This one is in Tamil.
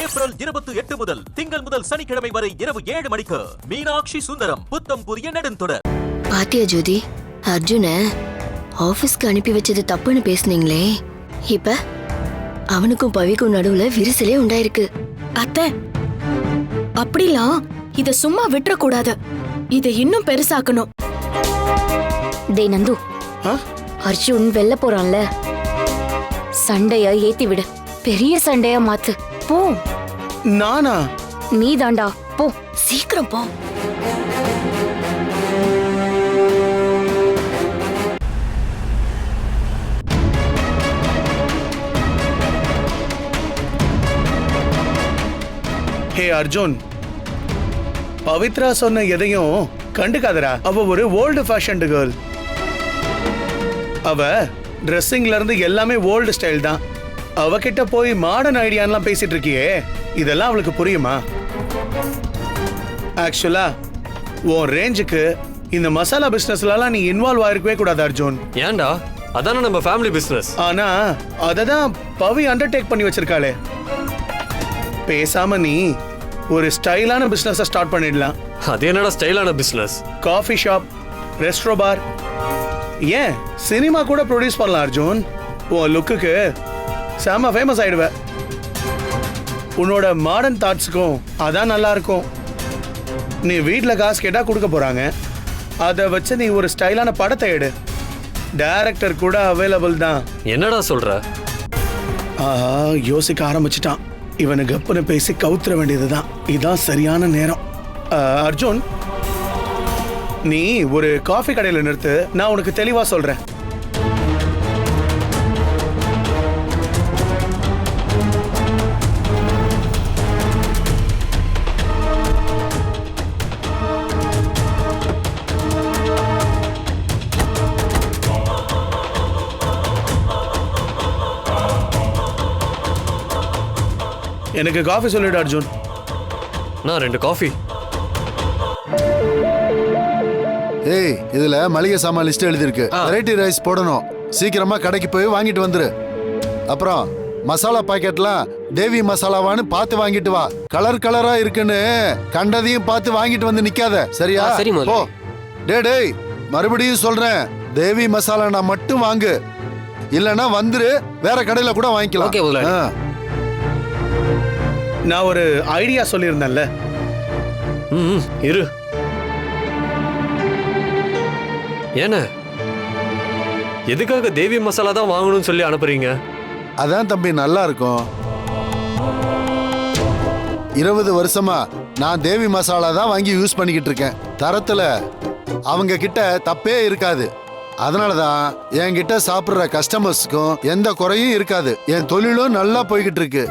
ஏப்ரல் இருபத்தி எட்டு முதல் திங்கள் முதல் சனிக்கிழமை வரை இரவு ஏழு மணிக்கு மீனாட்சி சுந்தரம் புத்தம் புதிய நெடுந்தொடர். பாத்தியா ஜோதி அர்ஜுன ஆபீஸ்க்கு அனுப்பி வச்சது தப்புன்னு பேசுனீங்களே. இப்ப அவனுக்கும் பவிக்கும் நடுவுல விரிசலே உண்டாயிருக்கு. அத்தை அப்படிலாம் இத சும்மா விட்டுற கூடாது இதை இன்னும் பெருசாக்கணும். டேய் நந்து. ஆ? அர்ஜுன் வெளில போறான்ல. சண்டைய ஏத்தி விடு. பெரிய சண்டையா மாத்து. போ. நானா? நீ தாண்டா போ சீக்கிரம் போ. ஹே அர்ஜுன். பவித்ரா சொன்ன எதையும் கண்டுக்காதடா. அவ ஒரு ஓல்டு ஃபேஷன்டு கேர்ள் அவ ட்ரெஸ்ஸிங்ல இருந்து எல்லாமே ஓல்டு ஸ்டைல் தான். அவகிட்ட போய் மாடர்ன் ஐடியான்லாம் பேசிட்டு இருக்கியே? இதெல்லாம் அவளுக்கு புரியுமா? ஆக்சுவலா உன் ரேஞ்சுக்கு இந்த மசாலா பிசினஸ்லலாம் நீ இன்வால்வ் ஆயிருக்கவே கூடாது அர்ஜுன். ஏன்டா? அதானே நம்ம ஃபேமிலி பிசினஸ் ஆனா அதை தான் பவி அண்டர்டேக் பண்ணி வச்சிருக்காளே. பேசாம நீ ஒரு ஸ்டைலான பிசினஸை ஸ்டார்ட் பண்ணிடலாம். அது என்னடா ஸ்டைலான business coffee shop resto bar ஏன் சினிமா கூட ப்ரொடியூஸ் பண்ணலாம் அர்ஜுன். உன் லுக்குக்கு செம ஃபேமஸ் ஆயிடுவ. உன்னோட மாடர்ன் தாட்ஸுக்கும் அதான் நல்லா இருக்கும் நீ வீட்டில் காசு கேட்டால் கொடுக்க போகிறாங்க அதை வச்சு நீ ஒரு ஸ்டைலான படத்தை எடு. டைரக்டர் கூட அவைலபிள் தான். என்னடா சொல்ற? ஆஹா யோசிக்க ஆரம்பிச்சிட்டான். இவனு கப்புன்னு பேசி கவுத்துற வேண்டியதுதான். இதான் சரியான நேரம். அர்ஜுன் நீ ஒரு காஃபி கடையில் நிறுத்து. நான் உனக்கு தெளிவா சொல்றேன். எனக்கு காஃபி சொல்லிடு அர்ஜுன். நான் ரெண்டு காஃபி. ஏய் இதுல மளிகை சாமான் லிஸ்ட் எழுதிருக்கு வெரைட்டி ரைஸ் போடணும். சீக்கிரமா கடைக்கு போய் வாங்கிட்டு வந்துரு. அப்புறம் மசாலா பாக்கெட்லாம் தேவி மசாலாவான்னு பார்த்து வாங்கிட்டு வா. கலர் கலரா இருக்குன்னு கண்டதையும் பார்த்து வாங்கிட்டு வந்து நிக்காத. சரியா? சரி. போ. டேய் டேய் மறுபடியும் சொல்றேன். தேவி மசாலானா மட்டும் வாங்கு. இல்லனா வந்துரு வேற கடையில கூட வாங்கிக்கலாம். ஓகே. நான் ஒரு ஐடியா சொல்லியிருந்தேன்ல. ம் ம், இரு. ஏன? எதுக்காக தேவி மசாலா தான் வாங்கணும்னு சொல்லி அனுப்புறீங்க? அதான் தம்பி நல்லா இருக்கும். இருபது வருஷமா நான் தேவி மசாலா தான் வாங்கி யூஸ் பண்ணிக்கிட்டு இருக்கேன். தரத்துல அவங்க கிட்ட தப்பே இருக்காது. அதனால தான் என்கிட்ட சாப்பிட்ற கஸ்டமர்ஸ்க்கும் எந்த குறையும் இருக்காது. என் தொழிலும் நல்லா போய்கிட்டு இருக்கு.